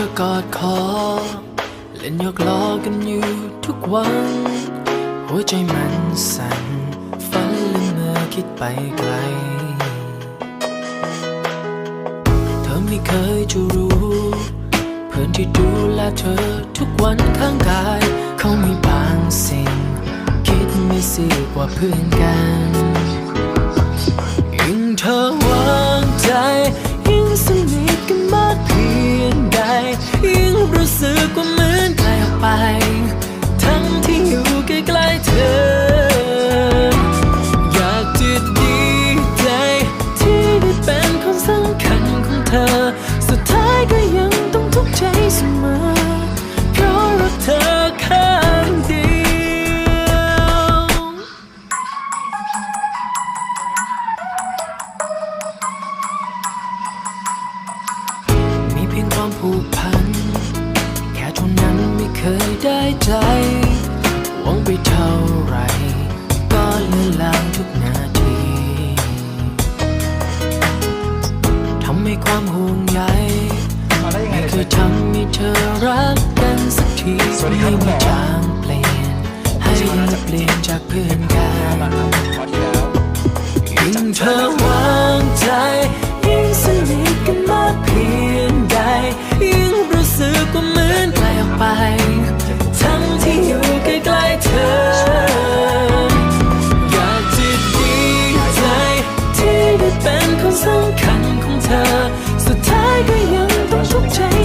เธอกอดคอ เล่นยกล้อกันอยู่ทุกวัน หัวใจมันสั่นฝันและเมื่อคิดไปไกล เธอไม่เคยจะรู้ เพื่อนที่ดูแลเธอทุกวันข้างกาย เขามีบางสิ่ง คิดไม่ซื่อกว่าเพื่อนกันยิ่งเธอวางใจ ทั้งที่อยู่ใกล้ๆเธอ อยากจะดีใจที่ได้เป็นคนสำคัญของเธอ สุดท้ายก็ยังต้องทุกข์ใจเสมอ เพราะรักเธอข้างเดียวมีเพียงความผูกพัน ได้ใจหวังไปเท่าไร ก็เลือนลางทุกนาที ทำให้ความห่วงใยไม่เคยทำให้เธอรักกันสักทีไม่มีทางเปลี่ยน ให้ยังเปลี่ยนจากเพื่อนกันยิ่งเธอวางใจ ยิ่งสนิทกันมากเพียงใด ยิ่งรู้สึกว่าเหมือนไกลออกไป กจดีใจที่ได้เป็นคนสำคัญของเธอ สุดท้ายก็ยังต้องทุกข์ใจ